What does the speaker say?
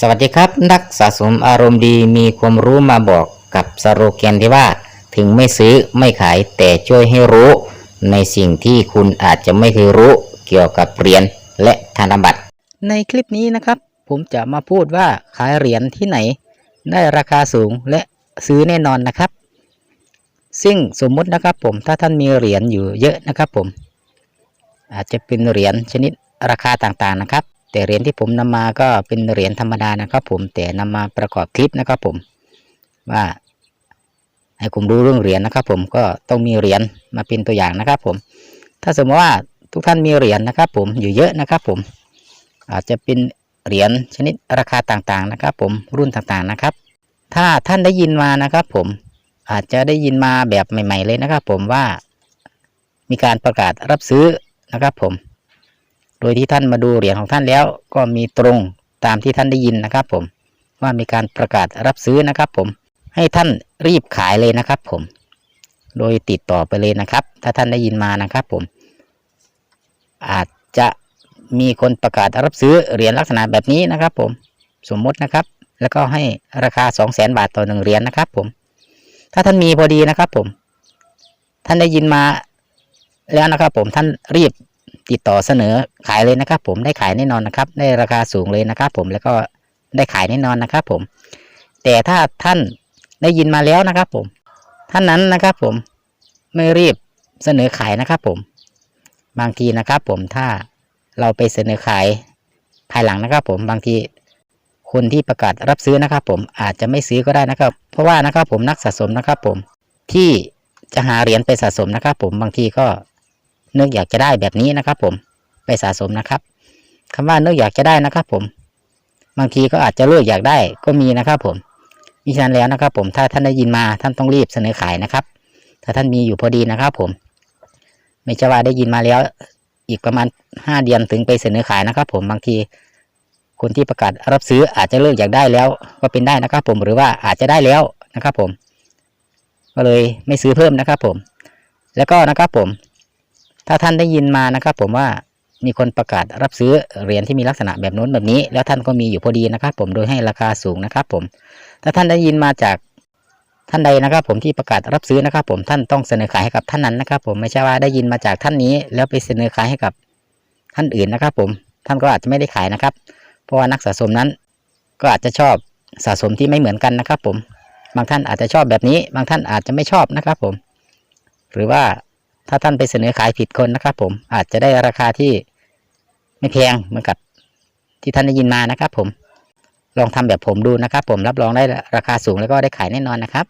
สวัสดีครับ นักสะสมอารมณ์ดีมีความรู้มาบอกกับสโลแกนที่ว่า ถึงไม่ซื้อไม่ขายแต่ช่วยให้รู้ ในสิ่งที่คุณอาจจะไม่เคยรู้เกี่ยวกับเหรียญและธนบัตร ในคลิปนี้นะครับ ผมจะมาพูดว่าขายเหรียญที่ไหน ได้ราคาสูงและซื้อแน่นอนนะครับ ซึ่งสมมุตินะครับผมถ้าท่านมีเหรียญอยู่เยอะนะครับผม อาจจะเป็นเหรียญชนิดราคาต่างๆนะครับ แต่เหรียญที่ผมนำมาก็เป็นเหรียญธรรมดานะครับ ผมแต่นำมาประกอบคลิปนะครับ ผมว่าให้ผมรู้เรื่องเหรียญนะครับ ผมก็ต้องมีเหรียญมาเป็นตัวอย่างนะครับ ผม ถ้าสมมติว่าทุกท่านมีเหรียญนะครับ ผมอยู่เยอะนะครับ ผม อาจจะเป็นเหรียญชนิดราคาต่างๆนะครับ ผมรุ่นต่างๆนะครับ ถ้าท่านได้ยินมานะครับ ผมอาจจะได้ยินมาแบบใหม่ ๆ เลยนะครับ ผมว่ามีการประกาศรับซื้อนะครับ ผม ดยที่ท่านมาดูเหรียญของท่านแล้ว ก็มีตรงตามที่ท่านได้ยินนะครับ ผมว่ามีการประกาศรับซื้อนะครับ ผมให้ท่านรีบขายเลยนะครับ ผม โดยติดต่อไปเลยนะครับ ถ้าท่านได้ยินมานะครับ ผม อาจจะมีคนประกาศรับซื้อเหรียญลักษณะแบบนี้นะครับ ผมสมมตินะครับ แล้วก็ให้ราคา 2 0 0แสนบาทต่อหนึ่งเหรียญนะครับ ผม ถ้าท่านมีพอดีนะครับ ผม ท่านได้ยินมาแล้วนะครับ ผมท่านรีบ ติดต่อเสนอขายเลยนะครับ ผมได้ขายแน่นอนนะครับ ได้ราคาสูงเลยนะครับ ผมแล้วก็ได้ขายแน่นอนนะครับ ผม แต่ถ้าท่านได้ยินมาแล้วนะครับ ผม ท่านนั้นนะครับ ผมไม่รีบเสนอขายนะครับ ผม บางทีนะครับ ผมถ้าเราไปเสนอขายภายหลังนะครับ ผมบางทีคนที่ประกาศรับซื้อนะครับ ผมอาจจะไม่ซื้อก็ได้นะครับ เพราะว่านะครับ ผมนักสะสมนะครับ ผมที่จะหาเหรียญไปสะสมนะครับ ผมบางทีก็ นึกอยากจะได้แบบนี้นะครับ ผมไปสะสมนะครับคำว่านึกอยากจะได้นะครับ ผม บางทีก็อาจจะเลือกอยากได้ก็มีนะครับ ผมมิฉะนั้นแล้วนะครับ ผมถ้าท่านได้ยินมาท่านต้องรีบเสนอขายนะครับ ถ้าท่านมีอยู่พอดีนะครับ ผม ไม่ใช่ว่าได้ยินมาแล้วอีกประมาณห้าเดือนถึงไปเสนอขายนะครับ ผมบางทีคนที่ประกาศรับซื้ออาจจะเลิกอยากได้แล้วก็เป็นได้นะครับ ผมหรือว่าอาจจะได้แล้วนะครับ ผม ก็เลยไม่ซื้อเพิ่มนะครับ ผม แล้วก็นะครับ ผม ถ้าท่านได้ยินมานะครับ ผมว่ามีคนประกาศรับซื้อเหรียญที่มีลักษณะแบบโน้นแบบนี้ แล้วท่านก็มีอยู่พอดีนะครับ ผมโดยให้ราคาสูงนะครับ ผมถ้าท่านได้ยินมาจากท่านใดนะครับ ผมที่ประกาศรับซื้อนะครับ ผมท่านต้องเสนอขายให้กับท่านนั้นนะครับ ผมไม่ใช่ว่าได้ยินมาจากท่านนี้ แล้วไปเสนอขายให้กับท่านอื่นนะครับ ผมท่านก็อาจจะไม่ได้ขายนะครับ เพราะว่านักสะสมนั้น ก็อาจจะชอบสะสมที่ไม่เหมือนกันนะครับ ผมบางท่านอาจจะชอบแบบนี้ บางท่านอาจจะไม่ชอบนะครับ ผม หรือว่า ถ้าท่านไปเสนอขายผิดคนนะครับ ผมอาจจะได้ราคาที่ไม่แพงเหมือนกับที่ท่านได้ยินมานะครับ ผมลองทำแบบผมดูนะครับ ผมรับรองได้ราคาสูงแล้วก็ได้ขายแน่นอนนะครับ